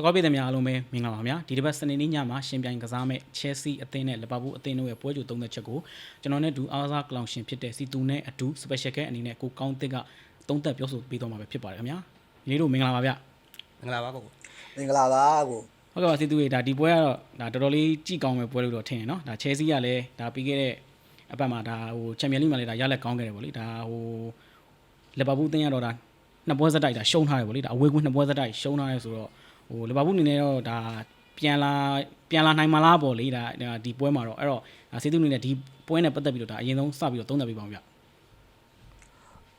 စကောပြည်သူများအားလုံးပဲမင်္ဂလာပါဗျာဒီတစ်ပတ်စနေနေ့ညမှာရှင်ပြိုင်ကစားမဲ့ Chelsea အသင်းနဲ့လီဗာပူးအသင်းတို့ရဲ့ပွဲကြိုသုံးသက်ချက်ကိုကျွန်တော်နဲ့ဒူအားစားကလောင်ရှင်ဖြစ်တဲ့စီတူနဲ့အတူ special guest အနေနဲ့ကိုကောင်းတစ်ကသုံးသက်ပြောဆိုပေးတော့မှာပဲဖြစ်ပါတယ်ခင်ဗျာဒီနေ့တို့မင်္ဂလာပါဗျမင်္ဂလာပါကိုကိုမင်္ဂလာပါကိုဟုတ်ကဲ့ပါစီတူရေဒါဒီပွဲကတော့ဒါတော်တော်လေးကြည်ကောင်းမဲ့ပွဲလို့တော့ထင်ရနော်ဒါ Chelsea ကလည်းဒါပြီးခဲ့တဲ့အပတ်မှာဒါဟို Champions League မှာလည်းဒါရလက်ကောင်းခဲ့တယ်ဗောလေဒါဟိုလီဗာပူးအသင်းကတော့ဒါနှစ်ပွဲစတိုက်ဒါရှုံးထားတယ်ဗောလေဒါအဝေးကွင်းနှစ်ပွဲစတိုက်ရှုံးထားတယ်ဆိုတော့ ဟိုလီဗာပူးအနေနဲ့တော့ဒါပြန်လာပြန်လာနိုင်မလားပေါ့လေဒါဒါဒီပွဲမှာတော့အဲ့တော့ဒါစီတူအနေနဲ့ဒီပွဲနဲ့ပတ်သက်ပြီးတော့ဒါအရင်ဆုံးစပြီးတော့သုံးသပ်ပေးပါဦးဗျ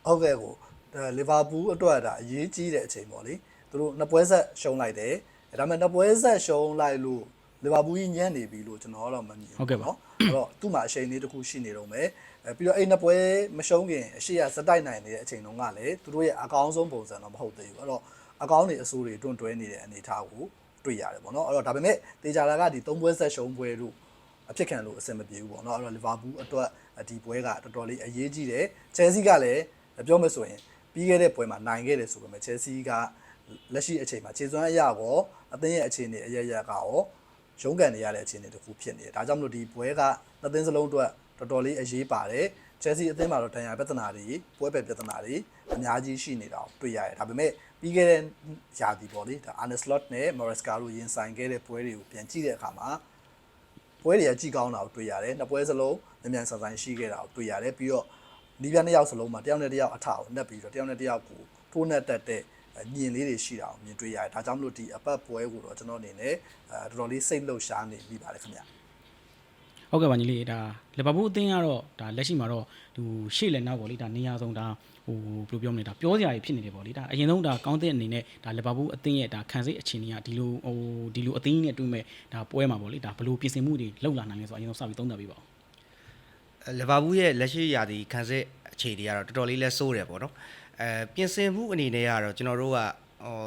ဟုတ်ကဲ့ကိုဒါလီဗာပူးအတွက်ဒါအရေးကြီးတဲ့အချိန်ပေါ့လေသူတို့နှစ်ပွဲဆက်ရှုံးလိုက်တယ်ဒါပေမဲ့နှစ်ပွဲဆက်ရှုံးလိုက်လို့လီဗာပူးကြီးညံ့နေပြီလို့ကျွန်တော်ကတော့မမြင်ဘူးအဲ့တော့သူ့မှာအချိန်လေးတစ်ခုရှိနေတော့မယ်အဲပြီးတော့အဲ့နှစ်ပွဲမရှုံးခင်အရှိရစတိုက်နိုင်နေတဲ့အချိန်တုန်းကလည်းသူတို့ရဲ့အကောင်းဆုံးပုံစံတော့မဟုတ်သေးဘူးအဲ့တော့ အကောင်းတွေအဆိုးတွေတွန့်တွဲနေတဲ့အနေအထားကိုတွေ့ရတယ်ပေါ့နော်အဲ့တော့ဒါပေမဲ့တေချာလာကဒီ၃ပွဲဆက်ရှုံးပွဲလို့အဖြစ်ခံလို့အဆင်မပြေဘူးပေါ့နော်အဲ့တော့လီဗာပူးအတွက်ဒီပွဲကတော်တော်လေးအရေးကြီးတယ်ချယ်ဆီကလည်းပြောမယ်ဆိုရင်ပြီးခဲ့တဲ့ပွဲမှာနိုင်ခဲ့တယ်ဆိုပေမဲ့ချယ်ဆီကလက်ရှိအချိန်မှာခြေစွမ်းအရာကောအသင်းရဲ့အခြေအနေအရရကရောရုန်းကန်နေရတဲ့အခြေအနေတစ်ခုဖြစ်နေတယ်ဒါကြောင့်မလို့ဒီပွဲကနှစ်သင်းစလုံးအတွက်တော်တော်လေးအရေးပါတယ် ချယ်ဆီအသင်းမှာတော့ဒဏ်ရာပြဿနာတွေပွဲပယ်ပြဿနာတွေအများကြီးရှိနေတာကိုတွေ့ရတယ်ဒါပေမဲ့ပြီးခဲ့တဲ့ယာတီပေါ့လေဒါ Arne Slot နဲ့ Maresca တို့ရင်ဆိုင်ခဲ့တဲ့ပွဲတွေကိုပြန်ကြည့်တဲ့အခါမှာပွဲတွေကကြည်ကောင်းတာကိုတွေ့ရတယ်နှစ်ပွဲစလုံးမြန်မြန်ဆန်ဆန်ရှိခဲ့တာကိုတွေ့ရတယ်ပြီးတော့ဒီပြနှစ်ယောက်စလုံးမှာတယောက်နဲ့တယောက်အထကိုနှက်ပြီးတော့တယောက်နဲ့တယောက်ကိုထိုးနှက်တတ်တဲ့ညင်လေးတွေရှိတာကိုမြင်တွေ့ရတယ်ဒါကြောင့်မလို့ဒီအပတ်ပွဲကိုတော့ကျွန်တော်အနေနဲ့အဲတော်တော်လေးစိတ်လှုပ်ရှားနေမိပါတယ်ခင်ဗျ ဟုတ်ကဲ့ပါညီလေးဒါလီဗာပူးအသင်းကတော့ဒါလက်ရှိမှာတော့သူရှေ့လည်းနောက်ပေါ့လေဒါနေရာဆုံးဒါဟိုဘယ်လိုပြောမလဲဒါပြောစရာကြီးဖြစ်နေတယ်ပေါ့လေဒါအရင်ဆုံးဒါကောင်းတဲ့အနေနဲ့ဒါလီဗာပူးအသင်းရဲ့ဒါခံစစ်အခြေအနေကဒီလိုဟိုဒီလိုအသင်းကြီးနဲ့တွေ့မဲ့ဒါပွဲမှာပေါ့လေဒါဘယ်လိုပြင်ဆင်မှုတွေလုပ်လာနိုင်လဲဆိုတော့အရင်ဆုံးစပြီးသုံးသပ်ပေးပါဦးအဲလီဗာပူးရဲ့လက်ရှိရာသီခံစစ်အခြေတွေကတော့တော်တော်လေးလဲစိုးတယ်ပေါ့နော်အဲပြင်ဆင်မှုအနေနဲ့ကတော့ကျွန်တော်တို့ကဟို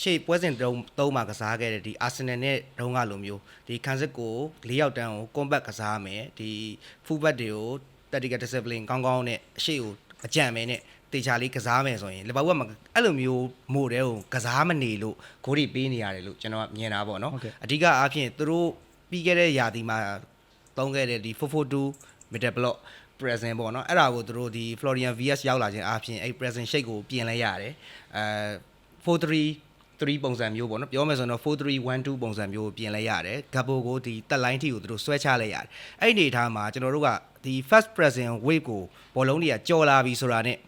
ရှေ့ပွဲစဉ်တုံးသုံးမှာကစားခဲ့တဲ့ဒီအာဆင်နယ်နဲ့တုံးကလိုမျိုးဒီခံစစ်ကို၄ယောက်တန်းကိုကွန်ဘတ်ကစားမယ်ဒီဖူဘတ်တွေကို tactical discipline ကောင်းကောင်းနဲ့အရှိကိုအကြံမဲနဲ့တေချာလေးကစားမယ်ဆိုရင်လီဗာပူးကအဲ့လိုမျိုးမို့တဲ့ကိုကစားမနေလို့ဂိုးတွေပေးနေရတယ်လို့ကျွန်တော်ကမြင်တာပေါ့နော်အဓိကအားဖြင့်သူတို့ပြီးခဲ့တဲ့ရာသီမှာသုံးခဲ့တဲ့ဒီ442 middle block present ပေါ့နော်အဲ့ဒါကိုသူတို့ဒီ Florian VS ရောက်လာခြင်းအပြင်အဲ့ present shape ကိုပြင်လဲရတယ်အဲ43 3ပုံစံမျိုးပေါ့နော်ပြောမယ်ဆိုတော့4312ပုံစံမျိုးကိုပြင်လဲရတယ် gabo ကိုဒီတက် line ထိကိုသူတို့ဆွဲချလဲရတယ်အဲ့ဒီအနေထားမှာကျွန်တော်တို့ကဒီ first present wave ကိုဘောလုံးတွေကကြော်လာပြီဆိုတာနဲ့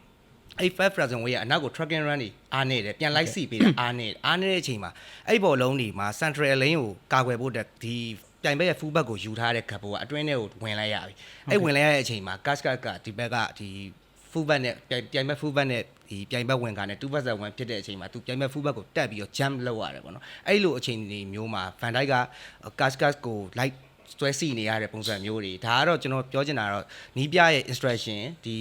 အဲ့ first present wave ကအနောက်ကို track and run တွေအားနေတယ်ပြန်လိုက်စီပေးတာအားနေအားနေတဲ့အချိန်မှာအဲ့ဘောလုံးတွေမှာ central lane ကိုကာကွယ်ဖို့တက်ဒီပြိုင်ဘက်ရဲ့ full back ကိုယူထားတဲ့ gap ကအတွင်းထဲကိုဝင်လိုက်ရပြီအဲ့ဝင်လိုက်ရတဲ့အချိန်မှာ cash card ကဒီဘက်ကဒီ full back နဲ့ပြိုင်ပြိုင်ဘက် full back နဲ့ဒီပြိုင်ဘက်ဝင်ကနဲ့2 back 1ဖြစ်တဲ့အချိန်မှာသူပြိုင်ဘက် full back ကိုတက်ပြီးတော့ jump လုပ်ရတယ်ပေါ့နော်အဲ့လိုအချိန်တွေမျိုးမှာ Van Dijk က cash card ကို like ဆွဲစီနေရတဲ့ပုံစံမျိုးတွေဒါကတော့ကျွန်တော်ပြောချင်တာတော့နီးပြရဲ့ instruction ဒီ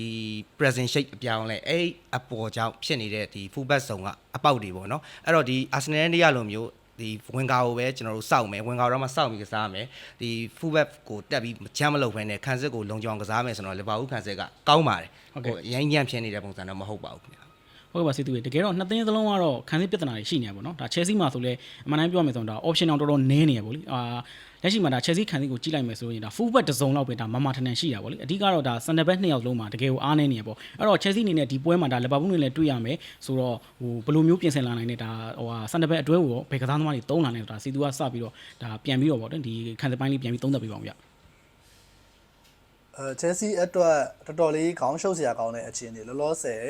present shape အပြောင်းလဲအဲ့အပေါ်ကြောင့်ဖြစ်နေတဲ့ဒီ full back ဆောင်ကအပေါက်တွေပေါ့နော်အဲ့တော့ဒီ Arsenal နေရလိုမျိုးဒီဝင်ကာကိုပဲကျွန်တော်တို့စောက်မယ်ဝင်ကာတော့မှစောက်ပြီးကစားမယ်ဒီ full back ကိုတက်ပြီးချမ်းမလုပ်ဘဲနဲ့ခံစစ်ကိုလုံချောင်ကစားမယ်ဆိုတော့လီဗာပူးခံစစ်ကကောင်းပါတယ် ရိုင်းညံ့ဖြစ်နေတဲ့ပုံစံတော့မဟုတ်ပါဘူးခင်ဗျာဟုတ်ကဲ့ပါစီတူရေတကယ်တော့နှစ်သင်းစလုံးကတော့ခံစစ်ပြဿနာတွေရှိနေရပါတော့ဒါ Chelsea မှာဆိုလဲအမှန်တမ်းပြောရမယ်ဆိုတော့ဒါ option အောင်တော်တော်နည်းနေရပါလိအာလက်ရှိမှာဒါ Chelsea ခံစစ်ကိုကြည့်လိုက်မယ်ဆိုရင်ဒါ full back တစ်စုံလောက်ပဲဒါမမထန်ထန်ရှိရပါလိအဓိကတော့ဒါ center back နှစ်ယောက်လုံးမှာတကယ်ကိုအားနည်းနေရပေါ့အဲ့တော့ Chelsea အနေနဲ့ဒီပွဲမှာဒါ Liverpool နဲ့လည်းတွေ့ရမယ်ဆိုတော့ဟိုဘယ်လိုမျိုးပြင်ဆင်လာနိုင်လဲဒါဟိုဟာ center back အတွဲကိုဘယ်ကစားသမားတွေတုံးလာလဲဆိုတာစီတူကစပြီးတော့ဒါပြန်ပြီးတော့ပေါ့ဒီခံစစ်ပိုင်းလေးပြန်ပြီးသုံးသပ်ပေးပါဦးဗျအဲ ချယ်ဆီအတွက်တော်တော်လေးခေါင်းရှုပ်စရာကောင်းတဲ့အခြေအနေလောလောဆယ်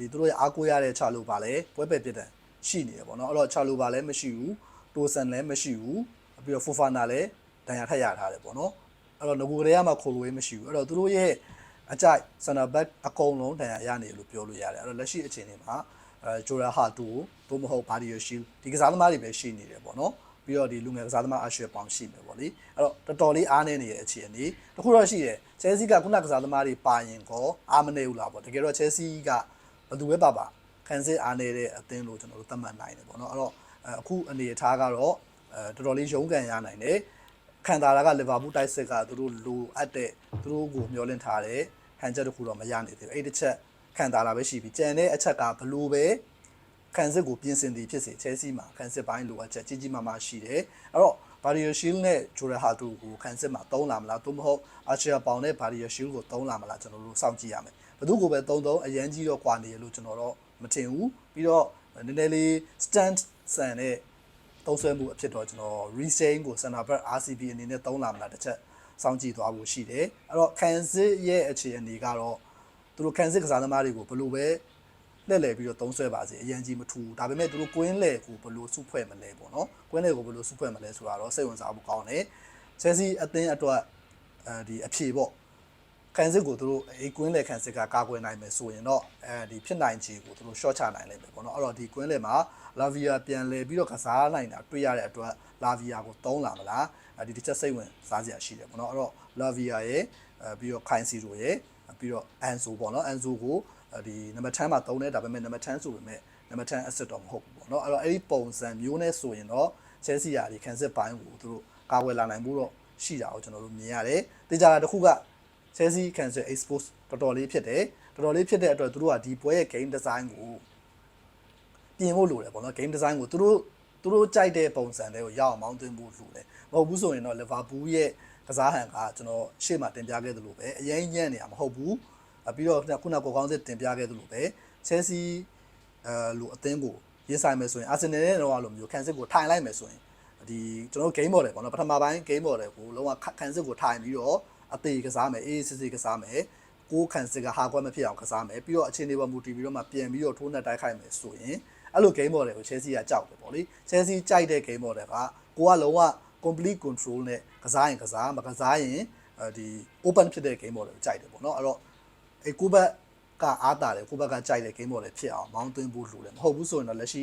ဒီသူတို့ရဲ့အားကိုးရတဲ့ချာလိုပါလဲပွဲပယ်ပြစ်တဲ့ရှိနေတယ်ပေါ့နော်အဲ့တော့ချာလိုပါလည်းမရှိဘူးတိုဆန်လည်းမရှိဘူးပြီးတော့ဖိုဖာနာလည်းဒဏ်ရာထက်ရထားတယ်ပေါ့နော်အဲ့တော့ငကိုကလေးကမှခိုလိုဝေးမရှိဘူးအဲ့တော့သူတို့ရဲ့အကြိုက်ဆန်နာဘက်အကုန်လုံးဒဏ်ရာရနေတယ်လို့ပြောလို့ရတယ်အဲ့တော့လက်ရှိအခြေအနေမှာအဲဂျိုရာဟာတူတို့မဟုတ်ဘာဒီယိုရှိဒီကစားသမားတွေပဲရှိနေတယ်ပေါ့နော်ပြီးတော့ဒီလူငယ်ကစားသမားအရွှေပေါင်ရှိမယ်ပေါ့လေအဲ့တော့တော်တော်လေးအားနေနေတဲ့အခြေအနေတခုတော့ရှိတယ် ချဲဆီကခုနကစားသမားတွေပါရင်ကောအားမနေဘူးလားပေါ့တကယ်တော့ချဲဆီကဘယ်သူပဲပါပါခံစစ်အားနေတဲ့အသင်းလို့ကျွန်တော်တို့သတ်မှတ်နိုင်တယ်ပေါ့နော်အဲ့တော့အခုအနေအထားကတော့အဲတော်တော်လေးရုန်းကန်ရနိုင်တယ်ခံတာကလီဗာပူးတိုက်စစ်ကသူတို့လိုအပ်တဲ့သူတို့ကိုမျှော်လင့်ထားတဲ့ဟန်ချက်တစ်ခုတော့မရနိုင်သေးဘူးအဲ့ဒီတစ်ချက်ခံတာလာပဲရှိပြီကြံတဲ့အချက်ကဘလို့ပဲခံစစ်ကိုပြင်ဆင်သည်ဖြစ်စေချဲစီမှာခံစစ်ပိုင်းလိုအပ်ချက်ကြီးကြီးမားမားရှိတယ်အဲ့တော့ Barrier Shield နဲ့ Jordan Hatu ကိုခံစစ်မှာသုံးလာမလားသို့မဟုတ် Archer ပေါင်နဲ့ Barrier Shield ကိုသုံးလာမလားကျွန်တော်တို့စောင့်ကြည့်ရမယ်ဘယ်သူကိုပဲသုံးသုံးအရန်ကြီးတော့ကွာနေရလို့ကျွန်တော်တော့မထင်ဘူးပြီးတော့နည်းနည်းလေး stand ဆန်နဲ့သုံးဆွဲမှုအဖြစ်တော့ကျွန်တော် restain ကို center back RCB အနေနဲ့သုံးလာမလားတစ်ချက်စောင့်ကြည့်သွားဖို့ရှိတယ်အဲ့တော့ခံစစ်ရဲ့အခြေအနေကတော့သူတို့ခံစစ်ကစားသမားတွေကိုဘယ်လိုပဲ လက်လဲပြီးတော့သုံးဆွဲပါစေအရန်ကြီးမထူဘူးဒါပေမဲ့သူတို့ကွင်းလဲကိုဘယ်လိုစုဖွဲ့မလဲပေါ့နော်ကွင်းလဲကိုဘယ်လိုစုဖွဲ့မလဲဆိုတာတော့စိတ်ဝင်စားဖို့ကောင်းတယ်ချက်စီအသင်းအတွက်အဲဒီအဖြေပေါ့ခံစစ်ကိုသူတို့အေးကွင်းလဲခံစစ်ကကာကွယ်နိုင်မယ်ဆိုရင်တော့အဲဒီဖြစ်နိုင်ခြေကိုသူတို့ short ချနိုင်လိမ့်မယ်ပေါ့နော်အဲ့တော့ဒီကွင်းလဲမှာလာဗီယာပြန်လဲပြီးတော့ကစားနိုင်တာတွေ့ရတဲ့အတွက်လာဗီယာကိုသုံးလာမလားအဲဒီတစ်ချက်စိတ်ဝင်စားစရာရှိတယ်ပေါ့နော်အဲ့တော့လာဗီယာရဲ့အဲပြီးတော့ခိုင်စီရိုရဲ့ပြီးတော့အန်ဆိုပေါ့နော်အန်ဆိုကို ဒီနံပါတ်10မှာသုံးတယ်ဒါပေမဲ့နံပါတ်10ဆိုပေမဲ့နံပါတ်10 asset တော့မဟုတ်ဘူးပေါ့နော်အဲ့တော့အဲ့ဒီပုံစံမျိုးနဲ့ဆိုရင်တော့ Chelsea ရာဒီ cancel ဘိုင်းကိုသူတို့ကာကွယ်လာနိုင်မှုတော့ရှိတာကိုကျွန်တော်တို့မြင်ရတယ်တေချာတာတစ်ခုက Chelsea cancel expose တော်တော်လေးဖြစ်တယ်တော်တော်လေးဖြစ်တဲ့အတွက်သူတို့ကဒီပွဲရဲ့ game design ကိုပြင်ဖို့လိုတယ်ပေါ့နော် game design ကိုသူတို့သူတို့ကြိုက်တဲ့ပုံစံတွေကိုရအောင်မောင်းသွင်းဖို့လိုတယ်မဟုတ်ဘူးဆိုရင်တော့ Liverpool ရဲ့ကစားဟန်ကကျွန်တော်ရှေ့မှာတင်ပြခဲ့သလိုပဲအရင်ညံ့နေတာမဟုတ်ဘူး ပြီးတော့ခုနကကိုကောင်းစစ်တင်ပြခဲ့သလိုပဲ Chelsea အဲလိုအသင်းကိုရင်ဆိုင်မယ်ဆိုရင် Arsenal နဲ့တော့လိုမျိုးခံစစ်ကိုထိုင်လိုက်မယ်ဆိုရင်ဒီကျွန်တော်တို့ game model ပေါ့နော်ပထမပိုင်း game model ကိုလုံးဝခံစစ်ကိုထိုင်ပြီးတော့အသေးကစားမယ်အေးစစ်စစ်ကစားမယ်ကိုခံစစ်ကဟာကွက်မဖြစ်အောင်ကစားမယ်ပြီးတော့အခြေအနေပေါ်မူတည်ပြီးတော့မှပြန်ပြီးတော့ထိုးနှက်တိုက်ခိုက်မယ်ဆိုရင်အဲ့လို game model ကို Chelsea ကကြောက်တယ်ပေါ့လေ Chelsea ကြိုက်တဲ့ game model ကကိုကလုံးဝ complete control နဲ့ကစားရင်ကစားမကစားရင်ဒီ open ဖြစ်တဲ့ game model ကိုကြိုက်တယ်ပေါ့နော်အဲ့တော့ အဲကိုဘက်ကအားတာတယ်ကိုဘက်ကကြိုက်တဲ့ game model ဖြစ်အောင်မောင်းသွင်းဖို့လိုတယ်မဟုတ်ဘူးဆိုရင်တော့လက်ရှိ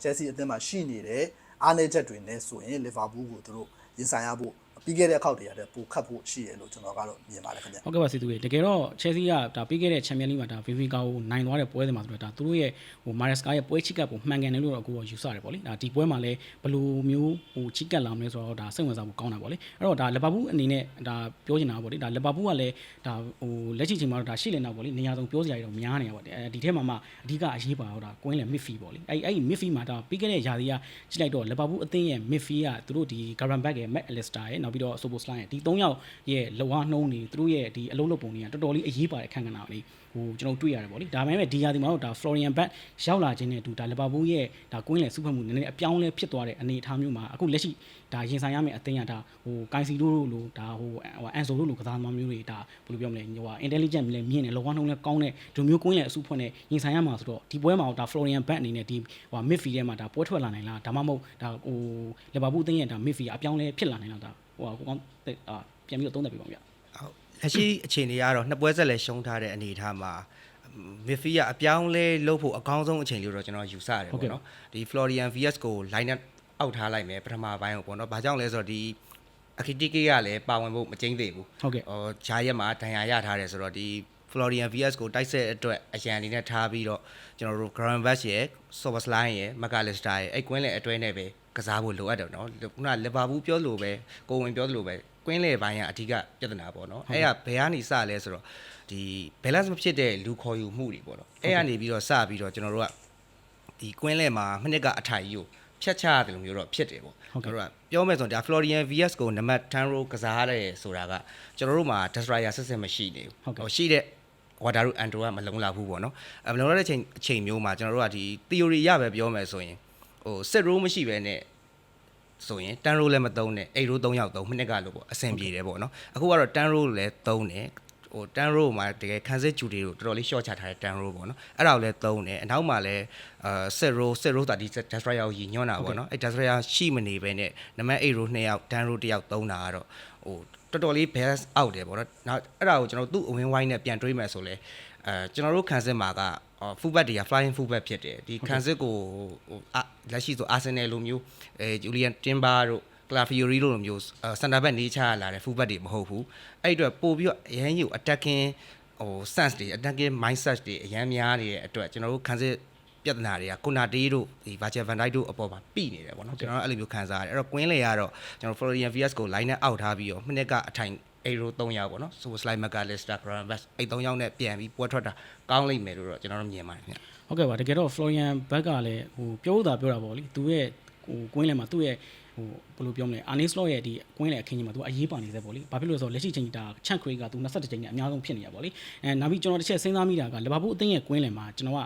Chelsea အသင်းမှာရှိနေတဲ့အားနည်းချက်တွေနဲ့ဆိုရင် Liverpool ကိုသူတို့ရင်ဆိုင်ရဖို့ ပြီးခဲ့တဲ့အခောက်တည်းရတဲ့ပိုခတ်ဖို့ရှိရလို့ကျွန်တော်ကတော့မြင်ပါတယ်ခင်ဗျဟုတ်ကဲ့ပါစီသူရေတကယ်တော့ Chelsea ကဒါပြီးခဲ့တဲ့ Champions League မှာဒါ Benfica ကိုနိုင်သွားတဲ့ပွဲတွေမှာဆိုတော့ဒါသူတို့ရဲ့ဟို Maresca ရဲ့ပွဲချစ်ကပ်ကိုမှန်ကန်တယ်လို့တော့အခုတော့ယူဆရတယ်ပေါ့လေဒါဒီပွဲမှာလည်းဘယ်လိုမျိုးဟိုချစ်ကပ်လာမလဲဆိုတော့ဒါစိတ်ဝင်စားဖို့ကောင်းတာပေါ့လေအဲ့တော့ဒါ Liverpool အနေနဲ့ဒါပြောချင်တာပေါ့လေဒါ Liverpool ကလည်းဒါဟိုလက်ရှိချိန်မှာတော့ဒါရှိလင်တော့ပေါ့လေနေရာဆုံးပြောစရာတွေတော့များနေတာပေါ့အဲဒီထဲမှာမှအဓိကအရေးပါတော့ဒါကွင်းလေ midfield ပေါ့လေအဲ့အဲ့ midfield မှာဒါပြီးခဲ့တဲ့ຢာစီကကြည့်လိုက်တော့ Liverpool အသင်းရဲ့ midfield ကသူတို့ဒီ Gravenberch ရဲ့ Matt Allister ရဲ့နောက်ပြီးတော့ Soboslai ရဲ့ဒီ၃ယောက်ရဲ့လောအားနှုံးနေသူတို့ရဲ့ဒီအလုံးလုံးပုံတွေကတော်တော်လေးအရေးပါတဲ့ခန့်ကဏ္ဍလေးဟိုကျွန်တော်တွေ့ရတယ်ပေါ့လေဒါပေမဲ့ဒီယာဒီမှာတော့ဒါ Florian Bat ရောက်လာခြင်းနဲ့အတူဒါ Liverpool ရဲ့ဒါကွင်းလေစုဖက်မှုနည်းနည်းအပြောင်းလဲဖြစ်သွားတဲ့အနေအထားမျိုးမှာအခုလက်ရှိဒါရင်ဆိုင်ရမယ့်အသင်းကဒါဟိုကိုင်စီတို့လိုဒါဟိုအန်ဆိုတို့လိုကစားသမားမျိုးတွေဒါဘယ်လိုပြောမလဲဟို intelligent လည်းမြင့်တယ်လောကနှုံးလည်းကောင်းတဲ့ဒီမျိုးကွင်းလေအစုဖွင့်နဲ့ရင်ဆိုင်ရမှာဆိုတော့ဒီပွဲမှာဒါ Florian Bat အနေနဲ့ဒီဟို midfield ထဲမှာဒါပွဲထွက်လာနိုင်လားဒါမှမဟုတ်ဒါဟို Liverpool အသင်းရဲ့ဒါ midfield အပြောင်းလဲဖြစ်လာနိုင်လားဒါ ဟိုကိုကောင်းအာပြန်ပြီးတော့သုံးသပ်ပြပါဦးဗျဟုတ်လက်ရှိအခြေအနေကတော့နှစ်ပွဲဆက်လည်းရှုံးထားတဲ့အနေအထားမှာမစ်ဖီးကအပြောင်းလဲလုပ်ဖို့အကောင်းဆုံးအချိန်လို့တော့ကျွန်တော်ယူဆရတယ်ပေါ့နော်ဒီ Florian VS ကို line up အောက်ထားလိုက်မယ်ပထမပိုင်းကိုပေါ့နော်ဘာကြောင့်လဲဆိုတော့ဒီအခီတီကေကလည်းပါဝင်ဖို့မကျင်းသေးဘူးဟုတ်ကဲ့ဟိုဂျာရက်မှာဒဏ်ရာရထားတယ်ဆိုတော့ဒီ Florian VS ကိုတိုက်ဆက်အတွက်အရန်အနေနဲ့ထားပြီးတော့ကျွန်တော်တို့ Grand Bash ရဲ့ Sobersline ရဲ့ McAllister ရဲ့အဲ့ကွင်းလေအတွဲနဲ့ပဲ ကစားဖို့လိုအပ်တယ်နော်ခုနလီဗာပူးပြောလို့ပဲကိုဝင်ပြောလို့ပဲကွင်းလေပိုင်းကအဓိကပြဿနာပေါ့နော်အဲ့ကဘယ်ကနေစလဲဆိုတော့ဒီ balance မဖြစ်တဲ့လူခေါ်ယူမှုတွေပေါ့နော်အဲ့ကနေပြီးတော့စပြီးတော့ကျွန်တော်တို့ကဒီကွင်းလေမှာမိနစ်ကအထိုင်ကြီးကိုဖြတ်ချရတယ်လို့မျိုးတော့ဖြစ်တယ်ပေါ့ဟုတ်ကဲ့ကျွန်တော်တို့ကပြောမယ်ဆိုတော့ဒါ Florian VS ကိုနံပါတ်10 row ကစားရတယ်ဆိုတာကကျွန်တော်တို့မှာ destroyer ဆက်ဆက်မရှိနေဟုတ်ကဲ့ဘူးရှိတဲ့ဝါဒါရုအန်တိုကမလုံလောက်ဘူးပေါ့နော်အဲမလုံလောက်တဲ့အချိန်အချိန်မျိုးမှာကျွန်တော်တို့ကဒီ theory ရပဲပြောမယ်ဆိုရင် ဟို set row မရှိဘဲနဲ့ဆိုရင်10 row လည်းမသုံးနဲ့8 row 3ယောက်သုံးမိနစ်ကလို့ပေါ့အဆင်ပြေတယ်ပေါ့နော်အခုကတော့10 row လည်းသုံးတယ်ဟို10 row မှာတကယ်ခံစစ်ဂျူတွေကိုတော်တော်လေး short ချထားတဲ့10 row ပေါ့နော်အဲ့ဒါကိုလည်းသုံးတယ်အနောက်မှာလည်းအာ set row set row တာဒီ destroyer ကိုရည်ညွှန်းတာပေါ့နော်အဲ့ destroyer ရှိမနေဘဲနဲ့နံပါတ်8 row 2ယောက်10 row 1ယောက်သုံးတာကတော့ဟိုတော်တော်လေး balance out တယ်ပေါ့နော်နောက်အဲ့ဒါကိုကျွန်တော်သူ့အဝင်းဝိုင်းနဲ့ပြန်တွေးမယ်ဆိုလဲ အဲကျွန်တော်တို့ခံစစ်မှာက fullback တွေက flying fullback ဖြစ်တယ်ဒီခံစစ်ကိုဟိုအလက်ရှိဆို Arsenal လိုမျိုးအဲ Julian Timber တို့ Clafiori တို့လိုမျိုးစန်တာဘက်နေချလာတဲ့ fullback တွေမဟုတ်ဘူးအဲ့အတွက်ပို့ပြီးတော့အရန်ကြီးကို attacking ဟို sense တွေ attacking mindset တွေအရန်များနေတဲ့အတွက်ကျွန်တော်တို့ခံစစ်ပြဿနာတွေကကိုနာတေးတို့ဒီ Virgil van Dijk တို့အပေါ်မှာပြိနေတယ်ပေါ့နော်ကျွန်တော်တို့အဲ့လိုမျိုးခံစားရတယ်အဲ့တော့ကွင်းလေကတော့ကျွန်တော် Florian VS ကို line နဲ့အောက်ထားပြီးတော့မိနစ်ကအထိုင် အေရို3ယောက်ပေါ့နော်ဆိုစလိုက်မကာလစ်စတာဂရမ်ဘတ်အဲ့3ယောက်နဲ့ပြန်ပြီးပွဲထွက်တာကောင်းလိမ့်မယ်လို့တော့ကျွန်တော်တို့မြင်ပါတယ်ခင်ဗျဟုတ်ကဲ့ပါတကယ်တော့ Florian Beck ကလည်းဟိုပြောတာပြောတာပေါ့လေသူရဲ့ဟိုကွင်းလဲမှာသူ့ရဲ့ဟိုဘယ်လိုပြောမလဲ Arne Slot ရဲ့ဒီကွင်းလဲအခင်းကြီးမှာသူကအရေးပါနေသေးပေါ့လေဘာဖြစ်လို့လဲဆိုတော့လက်ရှိချိန်ကြီးဒါ Champ Craig ကသူ21ချိန်နဲ့အများဆုံးဖြစ်နေရပေါ့လေအဲနောက်ပြီးကျွန်တော်တစ်ချက်စဉ်းစားမိတာကလီဗာပူးအသင်းရဲ့ကွင်းလဲမှာကျွန်တော်က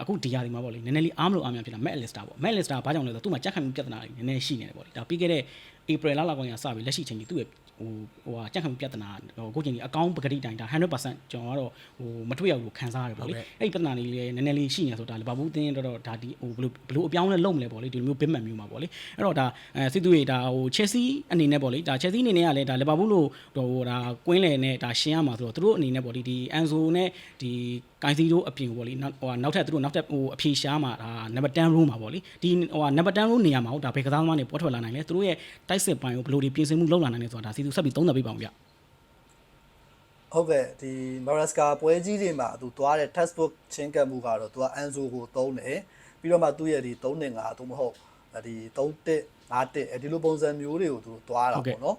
အခုဒီယာဒီမှာပေါ့လေနည်းနည်းလေးအားမလို့အားများဖြစ်လာမက်အလစ်စတာပေါ့မက်အလစ်စတာဘာကြောင့်လဲဆိုတော့သူ့မှာကြက်ခံမှုပြဿနာတွေနည်းနည်းရှိနေတယ်ပေါ့လေဒါပြီးခဲ့တဲ့ April လလောက်ကောင်ရစပြီးလက်ရှိချိန်ကြီးသူ့ရဲ့ဟိုဟိုဟာကြက်ခံမှုပြဿနာဟိုအခုချိန်ကြီးအကောင့်ပကတိတိုင်းဒါ100%ကျွန်တော်ကတော့ဟိုမတွေ့ရဘူးလို့ခံစားရတယ်ပေါ့လေအဲ့ဒီပြဿနာလေးလေးနည်းနည်းလေးရှိနေဆိုတာလီဗာပူးအသင်းတော့ဒါဒီဟိုဘယ်လိုဘယ်လိုအပြောင်းလဲလုပ်မလဲပေါ့လေဒီလိုမျိုးဘစ်မန်မျိုးမှာပေါ့လေအဲ့တော့ဒါအဲစစ်သူတွေဒါဟို Chelsea အနေနဲ့ပေါ့လေဒါ Chelsea အနေနဲ့ကလည်းဒါလီဗာပူးလို့ဟိုဒါကွင်းလယ်နဲ့ဒါရှင်းရမှာဆိုတော့သူတို့အနေနဲ့ပေါ့လေဒီ Anzo နဲ့ဒီကိုင်စီတို့အပြင်ပေါ့လေနောက်ဟိုနောက်ထပ်သူတို့နောက်ထပ်ဟိုအဖြေရှားမှာဒါနံပါတ်10 row မှာပေါ့လေဒီဟိုနံပါတ်10 row နေရာမှာဟုတ်ဒါဘယ်ကစားသမားတွေပေါ်ထွက်လာနိုင်လဲသူတို့ရဲ့တိုက်စစ်ပိုင်းကိုဘယ်လိုတွေပြင်ဆင်မှုလုပ်လာနိုင်လဲဆိုတာဒါစီသူဆက်ပြီးသုံးသပ်ပေးပါဦးဗျဟုတ်ကဲ့ဒီ Maraska ပွဲကြီးတွေမှာသူသွားတဲ့ textbook ချင်းကပ်မှုကတော့သူက Anzo ကိုသုံးတယ်ပြီးတော့မှသူ့ရဲ့ဒီ3နဲ့5သို့မဟုတ်ဒီ3တက်5တက်အဲဒီလိုပုံစံမျိုးတွေကိုသူသွားတာပေါ့နော်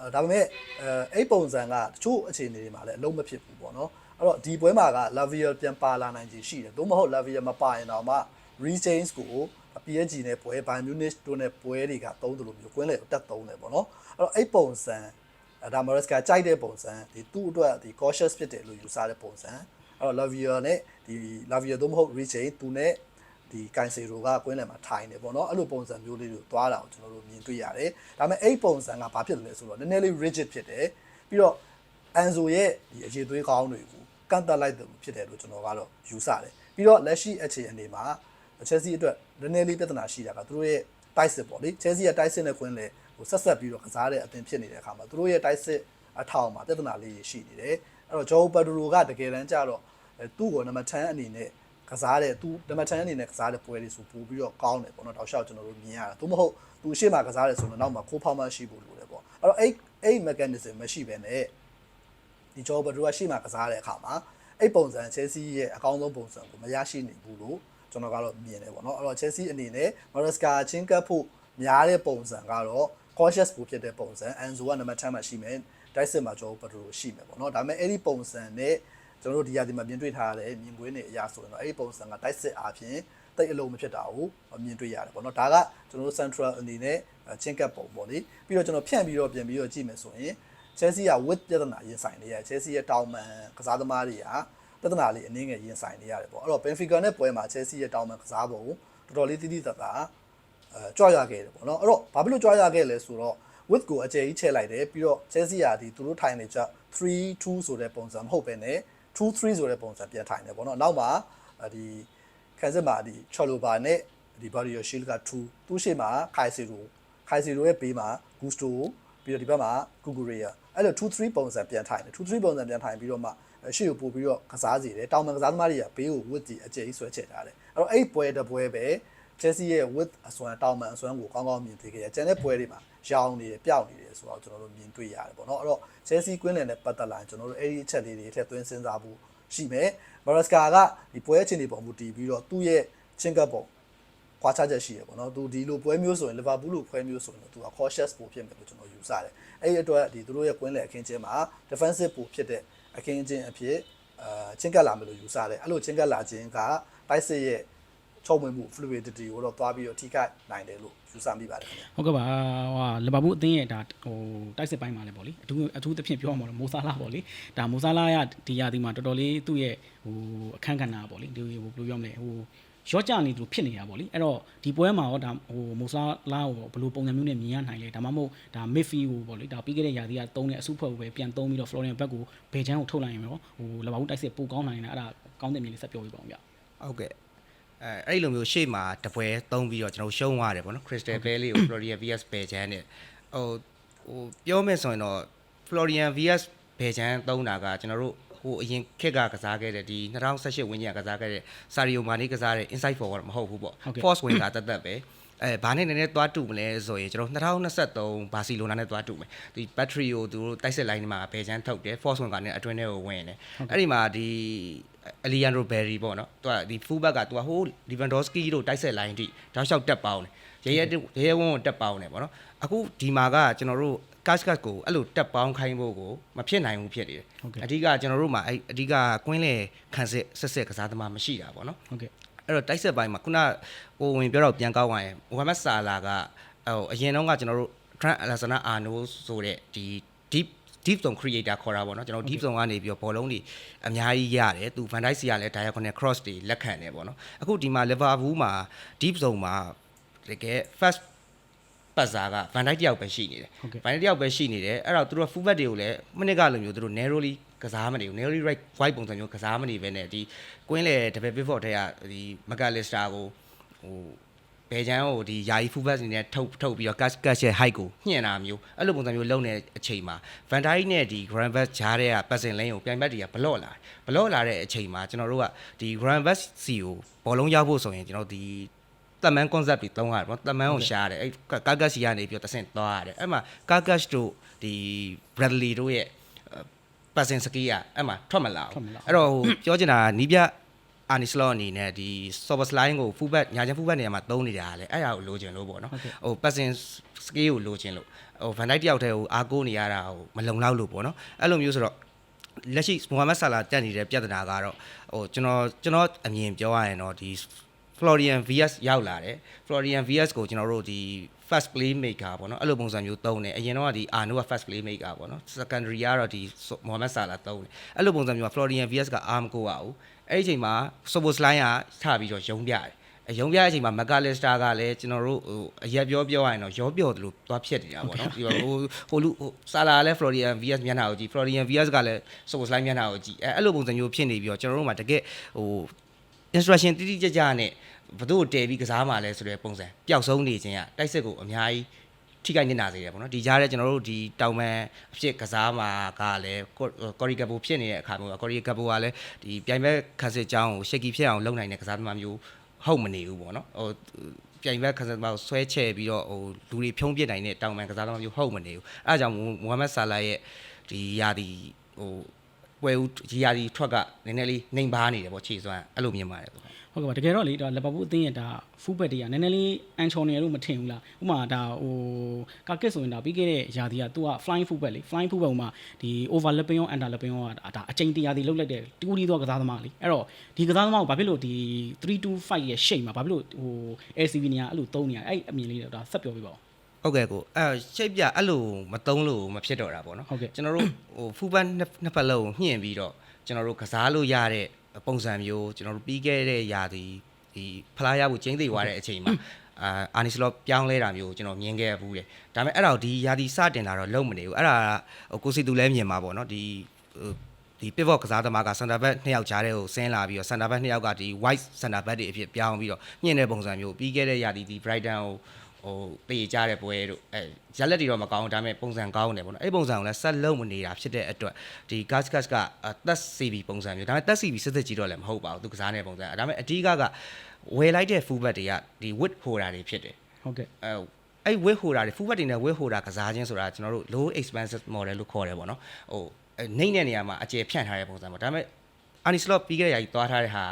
အဲဒါပေမဲ့အဲအဲ့ပုံစံကတချို့အခြေအနေတွေမှာလည်းအလုံးမဖြစ်ဘူးပေါ့နော်အဲ့တော့ဒီပွဲမှာက Lavier ပြန်ပါလာနိုင်ခြေရှိတယ်သို့မဟုတ် Lavier မပါရင်တော့မှ Rechange ကို PSG နဲ့ပွဲ Bayern Munich တို့နဲ့ပွဲတွေကသုံးတယ်လို့မျိုးကွင်းလေတက်သုံးတယ်ပေါ့နော်အဲ့တော့အဲ့ပုံစံအဲဒါ Maresca ကြိုက်တဲ့ပုံစံဒီသူ့အတွက်ဒီ cautious ဖြစ်တယ်လို့ယူဆတဲ့ပုံစံအဲ့တော့ Lavia နဲ့ဒီ Lavia သို့မဟုတ် Richie သူနဲ့ဒီ Cancelo ကကွင်းလယ်မှာထိုင်နေပေါ့နော်အဲ့လိုပုံစံမျိုးလေးတွေသွားတာကိုကျွန်တော်တို့မြင်တွေ့ရတယ်ဒါပေမဲ့အဲ့ပုံစံကဘာဖြစ်လဲဆိုတော့နည်းနည်းလေး rigid ဖြစ်တယ်ပြီးတော့ Anzo ရဲ့ဒီအခြေသွေးကောင်းတွေကိုကန့်တက်လိုက်တယ်လို့ဖြစ်တယ်လို့ကျွန်တော်ကတော့ယူဆတယ်ပြီးတော့လက်ရှိအခြေအနေမှာ Chelsea အတွက် နည်းနည်းလေးပြဿနာရှိတာကသူတို့ရဲ့တိုက်စစ်ပေါ့လေ Chelsea ရဲ့တိုက်စစ်နဲ့ကွင်းလေဟိုဆက်ဆက်ပြီးတော့ကစားတဲ့အသင်းဖြစ်နေတဲ့အခါမှာသူတို့ရဲ့တိုက်စစ်အထောင်မှာပြဿနာလေးရှိနေတယ်အဲ့တော့ Joe Pedro ကတကယ်တမ်းကျတော့အဲသူ့ကိုနံပါတ်10အနေနဲ့ကစားတဲ့သူနံပါတ်10အနေနဲ့ကစားတဲ့ပွဲတွေဆိုပို့ပြီးတော့ကောင်းတယ်ပေါ့နော်တောက်လျှောက်ကျွန်တော်တို့မြင်ရတာသို့မဟုတ်သူအရှိမကစားတယ်ဆိုတော့နောက်မှာခိုးဖောက်မှရှိဖို့လိုတယ်ပေါ့အဲ့တော့အဲ့အဲ့ mechanism မရှိဘဲနဲ့ဒီ Joe Pedro ကရှိမှကစားတဲ့အခါမှာအဲ့ပုံစံ Chelsea ရဲ့အကောင်းဆုံးပုံစံကိုမရရှိနိုင်ဘူးလို့ ကျွန်တော်ကတော့မြင်တယ်ပေါ့နော်အဲ့တော့ Chelsea အနေနဲ့ Maresca ချင်းကပ်ဖို့များတဲ့ပုံစံကတော့ cautious ပူဖြစ်တဲ့ပုံစံ Anzo ကနံပါတ်10မှာရှိမယ်တိုက်စစ်မှာကျွန်တော်တို့ရှိမယ်ပေါ့နော်ဒါပေမဲ့အဲ့ဒီပုံစံနဲ့ကျွန်တော်တို့ဒီရာဒီမှာမြင်တွေ့ထားတဲ့မြင်ကွင်းတွေအရာဆိုရင်တော့အဲ့ဒီပုံစံကတိုက်စစ်အားဖြင့်တိတ်အလုံးမဖြစ်တာကိုမြင်တွေ့ရတယ်ပေါ့နော်ဒါကကျွန်တော်တို့ central အနေနဲ့ချင်းကပ်ပုံပေါ့လေပြီးတော့ကျွန်တော်ဖြန့်ပြီးတော့ပြင်ပြီးတော့ကြည့်မယ်ဆိုရင် Chelsea က width ပြဿနာရင်ဆိုင်နေရတယ် Chelsea ရဲ့တောင်မှန်ကစားသမားတွေက ပြဿနာလေးအနည်းငယ်ရင်ဆိုင်နေရတယ်ပေါ့အဲ့တော့ Benfica နဲ့ပွဲမှာ Chelsea ရဲ့တောင်မှန်ကစားပုံတော်တော်လေးတိတိတတ်တာအဲကြွရခဲ့တယ်ပေါ့နော်အဲ့တော့ဘာဖြစ်လို့ကြွရခဲ့လဲဆိုတော့ width ကိုအကျယ်ကြီးချဲ့လိုက်တယ်ပြီးတော့ Chelsea ကဒီသူတို့ထိုင်နေကြ3-2ဆိုတဲ့ပုံစံမဟုတ်ပဲね2-3ဆိုတဲ့ပုံစံပြန်ထိုင်တယ်ပေါ့နော်နောက်မှာဒီခန်းစစ်မှာဒီ Chaloba နဲ့ဒီ Barrio Shield က2သူ့ရှေ့မှာ Kaisero Kaisero ရဲ့ဘေးမှာ Gusto ပြီးတော့ဒီဘက်မှာ Kukurea အဲ့လို2-3ပုံစံပြန်ထိုင်တယ်2-3ပုံစံပြန်ထိုင်ပြီးတော့မှ ရှေ့ကိုပို့ပြီးတော့ကစားစီတယ်တောင်မှန်ကစားသမားတွေကဘေးကို width ကြီးအကျယ်ကြီးဆွဲချထားတယ်အဲ့တော့အဲ့ပွဲတစ်ပွဲပဲ Chelsea ရဲ့ width အစွမ်းတောင်မှန်အစွမ်းကိုကောင်းကောင်းမြင်တွေ့ခဲ့ရကျန်တဲ့ပွဲတွေမှာရောင်နေတယ်ပျောက်နေတယ်ဆိုတော့ကျွန်တော်တို့မြင်တွေ့ရတယ်ပေါ့နော်အဲ့တော့ Chelsea ကွင်းလယ်နဲ့ပတ်သက်လာရင်ကျွန်တော်တို့အဲ့ဒီအချက်လေးတွေထည့်သွင်းစဉ်းစားဖို့ရှိမယ် Maresca ကဒီပွဲချင်းတွေပုံမူတည်ပြီးတော့သူ့ရဲ့ချင်းကပ်ပုံခွာခြားချက်ရှိရပေါ့နော်သူဒီလိုပွဲမျိုးဆိုရင် Liverpool လိုပွဲမျိုးဆိုရင်သူက cautious ပိုဖြစ်မယ်လို့ကျွန်တော်ယူဆတယ်အဲ့ဒီအတွက်ဒီသူတို့ရဲ့ကွင်းလယ်အခင်းချင်းမှာ defensive ပိုဖြစ်တဲ့ အခင်းချင်းအဖြစ်အာချင်းကပ်လာမယ်လို့ယူဆတယ်အဲ့လိုချင်းကပ်လာခြင်းကတိုက်စစ်ရဲ့ချုံဝင်မှု fluidity ကိုတော့သွားပြီးတော့ထိခိုက်နိုင်တယ်လို့ယူဆမိပါတယ်ခင်ဗျာဟုတ်ကဲ့ပါဟိုလီဗာပူးအသင်းရဲ့ဒါဟိုတိုက်စစ်ပိုင်းမှာလည်းပေါ့လေအထူးအထူးသဖြင့်ပြောရမှာတော့မိုဆာလာပေါ့လေဒါမိုဆာလာရဒီရာသီမှာတော်တော်လေးသူ့ရဲ့ဟိုအခန်းကဏ္ဍပေါ့လေဒီဟိုဘယ်လိုပြောမလဲဟို ရော့ကြနေသူဖြစ်နေတာပေါ့လေအဲ့တော့ဒီပွဲမှာရောဒါဟိုမိုဆာလာကိုဘယ်လိုပုံစံမျိုးနဲ့မြင်ရနိုင်လဲဒါမှမဟုတ်ဒါမစ်ဖီကိုပေါ့လေဒါပြီးခဲ့တဲ့ရာသီကသုံးတဲ့အစုဖွဲ့ကိုပဲပြန်သုံးပြီးတော့ဖလော်ရီယန်ဘက်ကိုဘယ်ချမ်းကိုထုတ်လိုက်ရင်ရောဟိုလီဗာပူးတိုက်စစ်ပိုကောင်းနိုင်တယ်အဲ့ဒါကောင်းတဲ့မြင်လေးဆက်ပြောပြပါဦးဗျဟုတ်ကဲ့အဲအဲ့လိုမျိုးရှေ့မှာတပွဲသုံးပြီးတော့ကျွန်တော်ရှုံးသွားတယ်ပေါ့နော် Crystal Palace ကို Florian VS ဘယ်ချမ်းနဲ့ဟိုဟိုပြောမယ်ဆိုရင်တော့ Florian VS ဘယ်ချမ်းသုံးတာကကျွန်တော်တို့ ဟိုအရင်ခက်ကကစားခဲ့တဲ့ဒီ2018ဝင်းကြီးကကစားခဲ့တဲ့ Sario Mane ကစားတဲ့ inside forward မဟုတ်ဘူးပေါ့ force wing ကတက်တက်ပဲအဲဘာနဲ့နည်းနည်းသွားတူမလဲဆိုရင်ကျွန်တော်2023ဘာစီလိုနာနဲ့သွားတူမယ်ဒီ battery ကိုသူတို့တိုက်စစ် line မှာဘယ်ချမ်းထုတ်တယ် force wing ကလည်းအတွင်းထဲကိုဝင်တယ်အဲ့ဒီမှာဒီအလီယန်ဒရိုဘယ်ရီပေါ့နော်သူကဒီ full back ကသူကဟိုလီဗန်ဒေါစကီတို့တိုက်ဆက်လိုင်းထိတောက်လျှောက်တက်ပေါင်းတယ်ရဲရဲရဲရဲဝုန်းဝုန်းတက်ပေါင်းတယ်ပေါ့နော်အခုဒီမှာကကျွန်တော်တို့ ကတ်ကတ်ကိုအဲ့လိုတက်ပေါင်းခိုင်းဖို့ကိုမဖြစ်နိုင်ဘူးဖြစ်နေတယ်ဟုတ်ကဲ့အဓိကကျွန်တော်တို့မှာအဲ့အဓိကကွင်းလေခန်းစစ်ဆက်ဆက်ကစားသမားမရှိတာပေါ့နော်ဟုတ်ကဲ့အဲ့တော့တိုက်ဆက်ပိုင်းမှာခုနဟိုဝင်ပြောတော့ပြန်ကောက်သွားရင်မိုဟာမက်ဆာလာကဟိုအရင်တော့ကကျွန်တော်တို့ Trent Alexander-Arnold ဆိုတဲ့ဒီ deep deep zone creator ခေါ်တာပေါ့နော်ကျွန်တော် deep zone ကနေပြီးတော့ဘောလုံးတွေအများကြီးရတယ်သူ Van Dijk စီကလည်း diagonal cross တွေလက်ခံတယ်ပေါ့နော်အခုဒီမှာ Liverpool မှာ deep zone မှာတကယ် first ပတ်စာက Van Dijk တယောက်ပဲရှိနေတယ်ဟုတ်ကဲ့ Van Dijk တယောက်ပဲရှိနေတယ်အဲ့တော့သူတို့ full back တွေကိုလည်းမိနစ်ကလိုမျိုးသူတို့ narrowly ကစားမနေဘူး narrowly right wide ပုံစံမျိုးကစားမနေဘဲနဲ့ဒီကွင်းလေ double pivot ထဲကဒီ McAllister ကိုဟိုဘယ်ချမ်းကိုဒီယာယီ full back နေနဲ့ထုတ်ထုတ်ပြီးတော့ cut cut ရဲ့ height ကိုညှင့်တာမျိုးအဲ့လိုပုံစံမျိုးလုပ်နေတဲ့အချိန်မှာ Van Dijk နဲ့ဒီ Grand Back ဂျားတဲ့က passing lane ကိုပြိုင်ဘက်တွေကဘလော့လာတယ်ဘလော့လာတဲ့အချိန်မှာကျွန်တော်တို့ကဒီ Grand Back စီကိုဘောလုံးရောက်ဖို့ဆိုရင်ကျွန်တော်ဒီ တမန် concept တွေသုံးရတယ်ပေါ့တမန်ကိုရှားတယ်အဲ့ကာကတ်စီကနေပြီးတော့တဆင့်သွားရတယ်အဲ့မှာကာကတ်တို့ဒီ Bradley တို့ရဲ့ passing skill ကအဲ့မှာထွက်မလာထွက်ဘူးမလာဘူးအဲ့တော့ဟိုပြောချင်တာကနီးပြအာနီစလော့အနေနဲ့ဒီ sober slide ကို full back ညာချင် full back နေရာမှာသုံးနေတာကလေအဲ့ဒါကိုလိုချင်လို့ပေါ့နော်ဟုတ်ကဲ့ဟို passing skill ကိုလိုချင်လို့ဟို Van Dijk တယောက်တည်းဟိုအားကိုးနေရတာဟိုမလုံလောက်လို့ပေါ့နော်အဲ့လိုမျိုးဆိုတော့လက်ရှိမိုဟာမက်ဆာလာတက်နေတဲ့ပြဿနာကတော့ဟိုကျွန်တော်ကျွန်တော်အမြင်ပြောရရင်တော့ဒီ Florian VS ရောက်လာတယ် Florian VS ကိုကျွန်တော်တို့ဒီ first play maker ပေါ့နော်အဲ့လိုပုံစံမျိုးသုံးတယ်အရင်တော့ကဒီ Arno က first play maker ပေါ့နော် secondary ကတော့ဒီ Mohamed Salah သုံးတယ်အဲ့လိုပုံစံမျိုးက Florian VS ကအားမကိုရဘူးအဲ့ဒီအချိန်မှာ Soboslai ကထပြီးတော့ရုံပြတယ်အရုံပြတဲ့အချိန်မှာ McAllister ကလည်းကျွန်တော်တို့ဟိုအရက်ပြောပြောရရင်တော့ရောပြောတယ်လို့သွားဖြစ်နေတာပေါ့နော်ဒီဟိုဟိုလူဟိုဆာလာလည်း Florian VS မျက်နှာကိုကြည့် Florian VS ကလည်း Soboslai မျက်နှာကိုကြည့်အဲအဲ့လိုပုံစံမျိုးဖြစ်နေပြီးတော့ကျွန်တော်တို့မှာတကယ်ဟို instruction တိတိကျကျနဲ့ ဘသူ့ကိုတည်ပြီးကစားမှလဲဆိုတဲ့ပုံစံပျောက်ဆုံးနေခြင်းကတိုက်စစ်ကိုအများကြီးထိခိုက်နေတာစေတယ်ပေါ့နော်ဒီကြားထဲကျွန်တော်တို့ဒီတောင်ပန်အဖြစ်ကစားမှာကလည်းကော်ရီကပိုဖြစ်နေတဲ့အခါမျိုးကော်ရီကပိုကလည်းဒီပြိုင်ဘက်ခန်းစစ်ကြောင်းကိုရှက်ကီဖြစ်အောင်လုပ်နိုင်တဲ့ကစားသမားမျိုးဟုတ်မနေဘူးပေါ့နော်ဟိုပြိုင်ဘက်ခန်းစစ်သမားကိုဆွဲချဲပြီးတော့ဟိုလူတွေဖြုံးပစ်နိုင်တဲ့တောင်ပန်ကစားသမားမျိုးဟုတ်မနေဘူးအဲအကြောင်းမိုဟာမက်ဆာလာရဲ့ဒီယာဒီဟိုပွဲဦးဒီယာဒီထွက်ကနည်းနည်းလေးနှိမ်ပါနေတယ်ပေါ့ခြေစွမ်းအဲ့လိုမြင်ပါတယ် ဟုတ်ကဲ့ပါတကယ်တော့လေဒါလီဗာပူးအသင်းရဲ့ဒါဖူးဘက်တွေကနည်းနည်းလေးအန်ချော်နေလို့မထင်ဘူးလားဥပမာဒါဟိုကာကက်ဆိုရင်ဒါပြီးခဲ့တဲ့ယာဒီကသူက flying full back လေ flying full back ဟိုမှာဒီ overlapping ရော underlapping ရောဒါအချိန်တရာဒီလောက်လိုက်တဲ့တူတီတော့ကစားသမားလေအဲ့တော့ဒီကစားသမားကိုဘာဖြစ်လို့ဒီ325ရဲ့ shape မှာဘာဖြစ်လို့ဟို LCB နေရာအဲ့လိုသုံးနေရအဲ့အမြင်လေးတော့ဒါဆက်ပြောပြပါဦးဟုတ်ကဲ့ကိုအဲရှိတ်ပြအဲ့လိုမတုံးလို့မဖြစ်တော့တာပေါ့နော်ဟုတ်ကဲ့ကျွန်တော်တို့ဟိုဖူပန်နှစ်ဖက်လုံးကိုညှင့်ပြီးတော့ကျွန်တော်တို့ကစားလို့ရတဲ့ ပုံစံမျိုးကျွန်တော်တို့ပြီးခဲ့တဲ့ရာသီဒီဖလားရဖို့ကျင်းသေးသွားတဲ့အချိန်မှာအာအာနီစလော့ပြောင်းလဲတာမျိုးကျွန်တော်မြင်ခဲ့ဘူးတယ်ဒါပေမဲ့အဲ့ဒါဒီရာသီစတင်လာတော့လုံးမနေဘူးအဲ့ဒါကိုစီသူလည်းမြင်မှာပေါ့နော်ဒီဒီ pivot ကစားသမားက center back နှစ်ယောက်ကြားထဲကိုဆင်းလာပြီးတော့ center back နှစ်ယောက်ကဒီ wide center back တွေအဖြစ်ပြောင်းပြီးတော့ညှင့်တဲ့ပုံစံမျိုးပြီးခဲ့တဲ့ရာသီဒီ Brighton ကို ဟိုတေကြတဲ့ပွဲတို့အဲရက်လက်တွေတော့မကောင်းဘူးဒါပေမဲ့ပုံစံကောင်းတယ်ပေါ့နော်အဲ့ပုံစံကိုလည်းဆက်လုံးမနေတာဖြစ်တဲ့အတွက်ဒီ gas gas ကတက် CV ပုံစံမျိုးဒါပေမဲ့တက် CV စစ်စစ်ကြီးတော့လည်းမဟုတ်ပါဘူးသူကစားနေတဲ့ပုံစံဒါပေမဲ့အဓိကကဝယ်လိုက်တဲ့ full back တွေကဒီ width holder တွေဖြစ်တယ်ဟုတ်ကဲ့အဲအဲ့ weight holder တွေ full back တွေနဲ့ weight holder ကစားခြင်းဆိုတာကျွန်တော်တို့ low expensive model လို့ခေါ်တယ်ပေါ့နော်ဟိုအဲ့နှိမ့်တဲ့နေရာမှာအကျယ်ဖြန့်ထားတဲ့ပုံစံပေါ့ဒါပေမဲ့ Arnie Slot ပြီးခဲ့တဲ့ຢာကြီးသွားထားတဲ့ဟာ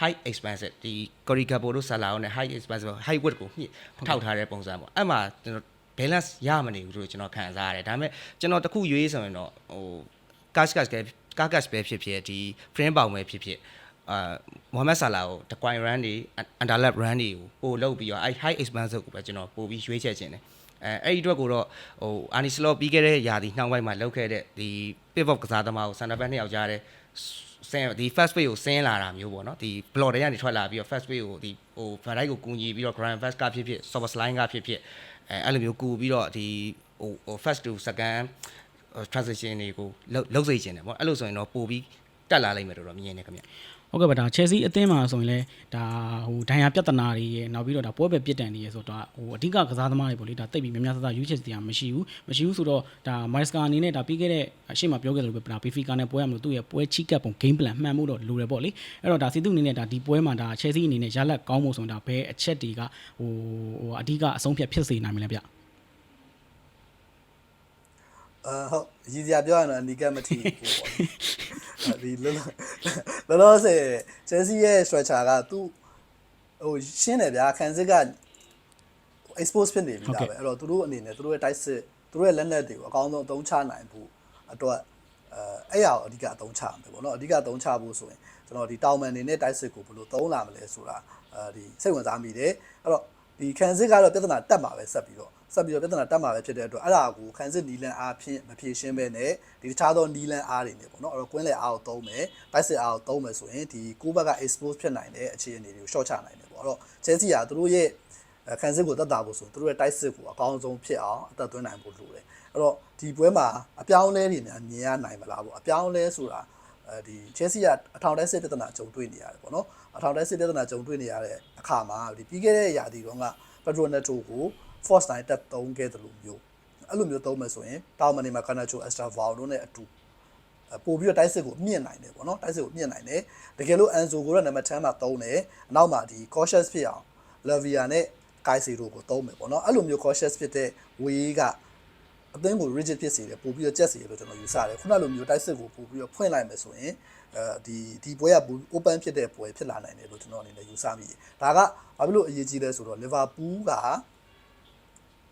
high expensive ဒီ Cory Gakpo တို့ Salah နဲ့ high expensive high weight ကိုညှိထောက်ထားတဲ့ပုံစံပေါ့အဲ့မှာကျွန်တော် balance ရမနေဘူးလို့ကျွန်တော်ခံစားရတယ်ဒါပေမဲ့ကျွန်တော်တခုရွေးဆိုရင်တော့ဟို cash cash က cash cash ပဲဖြစ်ဖြစ်ဒီ frame ပေါင်ပဲဖြစ်ဖြစ်အာမိုဟာမက်ဆာလာကိုတကွိုင် run တွေ under lap run တွေကိုပို့လုပ်ပြီးတော့အဲ့ high expensive ကိုပဲကျွန်တော်ပို့ပြီးရွေးချက်ခြင်းတယ်အဲအဲ့ဒီအတွက်ကိုတော့ဟိုအာနီစလော့ပြီးခဲ့တဲ့ယာဒီနှောင်းပိုင်းမှာလောက်ခဲ့တဲ့ဒီ pivot ကစားသမားကို center back နှစ်ယောက်ကြားတဲ့ ဆင်းဒီ first page ကိုဆင်းလာတာမျိုးပေါ့နော်ဒီ block တွေကနေထွက်လာပြီးတော့ first page ကိုဒီဟို van dijk ကိုကူညီပြီးတော့ grand fast ကဖြစ်ဖြစ် super slide ကဖြစ်ဖြစ်အဲအဲ့လိုမျိုးကူပြီးတော့ဒီဟိုဟို first to second transition တွေကိုလုတ်စေချင်တယ်ပေါ့အဲ့လိုဆိုရင်တော့ပို့ပြီးတက်လာလိမ့်မယ်လို့တော့မြင်နေခင်ဗျ ဟုတ်ကဲ့ပါဒါ Chelsea အသင်းမှာဆိုရင်လည်းဒါဟိုဒဏ်ရာပြဿနာတွေရယ်နောက်ပြီးတော့ဒါပွဲပဲပြစ်ဒဏ်တွေရယ်ဆိုတော့ဟိုအဓိကကစားသမားတွေပေါ့လေဒါတိတ်ပြီးများများဆဆရွေးချယ်စရာမရှိဘူးမရှိဘူးဆိုတော့ဒါ Maresca အနေနဲ့ဒါပြီးခဲ့တဲ့အရှိမပြောခဲ့သလိုပဲဒါ Benfica နဲ့ပွဲရမလို့သူ့ရဲ့ပွဲချိကပ်ပုံ game plan မှန်မှုတော့လိုတယ်ပေါ့လေအဲ့တော့ဒါစီသူအနေနဲ့ဒါဒီပွဲမှာဒါ Chelsea အနေနဲ့ရလက်ကောင်းဖို့ဆိုရင်ဒါဘယ်အချက်တွေကဟိုဟိုအဓိကအဆုံးဖြတ်ဖြစ်စေနိုင်မလဲဗျ အာဟုတ်ရည်စရာပြောရရင်တော့အနီကတ်မထီဘူးပေါ့ဒီလောလောလောဆယ် Chelsea ရဲ့ structure ကသူဟိုရှင်းတယ်ဗျာခံစစ်က expose ဖြစ်နေပြီဒါပဲအဲ့တော့သူတို့အနေနဲ့သူတို့ရဲ့ tight စစ်သူတို့ရဲ့လက်နက်တွေကိုအကောင်းဆုံးအသုံးချနိုင်ဖို့အတွက်အဲအဲ့ရကိုအဓိကအသုံးချမယ်ပေါ့နော်အဓိကအသုံးချဖို့ဆိုရင်ကျွန်တော်ဒီတောင်မန်နေနဲ့တိုက်စစ်ကိုဘယ်လိုသုံးလာမလဲဆိုတာအဲဒီစိတ်ဝင်စားမိတယ်အဲ့တော့ ဒီခန်းစစ်ကတော့ပြဿနာတက်မှာပဲဆက်ပြီးတော့ဆက်ပြီးတော့ပြဿနာတက်မှာပဲဖြစ်တဲ့အတွက်အဲ့ဒါကိုခန်းစစ်နီလန်အားဖြင့်မဖြေရှင်းပဲနဲ့ဒီတခြားသောနီလန်အားတွေနေပေါ့နော်အဲ့တော့ကွင်းလေအားကိုသုံးမယ်တိုက်စစ်အားကိုသုံးမယ်ဆိုရင်ဒီကိုဘက်က expose ဖြစ်နိုင်တဲ့အခြေအနေတွေကို short ချနိုင်တယ်ပေါ့အဲ့တော့ Chelsea ကသူတို့ရဲ့အဲခန်းစစ်ကိုတက်တာဖို့ဆိုရင်သူတို့ရဲ့တိုက်စစ်ကိုအကောင်းဆုံးဖြစ်အောင်အသက်သွင်းနိုင်ဖို့လိုတယ်အဲ့တော့ဒီပွဲမှာအပြောင်းအလဲတွေများမြင်ရနိုင်မလားပေါ့အပြောင်းအလဲဆိုတာ အဲဒီ Chelsea ကအထောင်တက်စစ်ပြဿနာကြုံတွေ့နေရတယ်ပေါ့နော်အထောင်တက်စစ်ပြဿနာကြုံတွေ့နေရတဲ့အခါမှာဒီပြီးခဲ့တဲ့ရာသီတုန်းက Petroneto ကို Force 9တက်သုံးခဲ့တယ်လို့မျိုးအဲ့လိုမျိုးသုံးမယ်ဆိုရင်တောင်မနေမှာ Canacho Extra Val တို့နဲ့အတူပို့ပြီးတော့တိုက်စစ်ကိုမြင့်နိုင်တယ်ပေါ့နော်တိုက်စစ်ကိုမြင့်နိုင်တယ်တကယ်လို့ Anzo ကိုတော့နံပါတ်10မှာသုံးတယ်အနောက်မှာဒီ cautious ဖြစ်အောင် Lavia နဲ့ Kaisi တို့ကိုသုံးမယ်ပေါ့နော်အဲ့လိုမျိုး cautious ဖြစ်တဲ့ way က အသင်းကို rigid ဖြစ်စေတယ်ပို့ပြီးတော့ကြက်စေတယ်လို့ကျွန်တော်ယူဆတယ်ခုနလိုမျိုးတိုက်စစ်ကိုပို့ပြီးတော့ဖွင့်လိုက်မယ်ဆိုရင်အဲဒီဒီပွဲက open ဖြစ်တဲ့ပွဲဖြစ်လာနိုင်တယ်လို့ကျွန်တော်အနေနဲ့ယူဆမိတယ်ဒါကဘာဖြစ်လို့အရေးကြီးလဲဆိုတော့ Liverpool က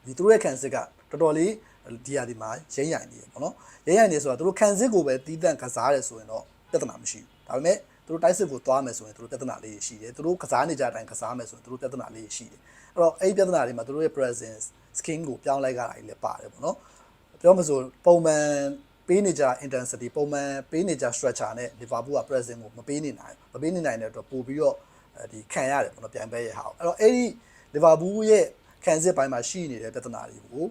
ဒီသူတို့ရဲ့ခံစစ်ကတော်တော်လေးဒီဟာဒီမှာရိမ့်ရိုင်နေတယ်ပေါ့နော်ရိမ့်ရိုင်နေဆိုတာသူတို့ခံစစ်ကိုပဲတီးတန့်ကစားတယ်ဆိုရင်တော့ပြဿနာမရှိဘူးဒါပေမဲ့သူတို့တိုက်စစ်ကိုသွားမယ်ဆိုရင်သူတို့ပြဿနာလေးရှိတယ်သူတို့ကစားနေကြတဲ့အတိုင်းကစားမယ်ဆိုရင်သူတို့ပြဿနာလေးရှိတယ်အဲ့တော့အဲ့ဒီပြဿနာတွေမှာသူတို့ရဲ့ presence skin ကိုပြောင်းလိုက်ကြတာကြီးလည်းပါတယ်ပေါ့နော်ပြောမဆိုပုံမှန်ပေးနေကြ intensity ပုံမှန်ပေးနေကြ structure နဲ့ Liverpool က presence ကိုမပေးနေနိုင်ဘူးမပေးနေနိုင်တဲ့အတွက်ပို့ပြီးတော့ဒီခံရတယ်ပေါ့နော်ပြန်ပဲရဲ့ဟာအဲ့တော့အဲ့ဒီ Liverpool ရဲ့ခံစစ်ပိုင်းမှာရှိနေတဲ့ပြဿနာတွေကို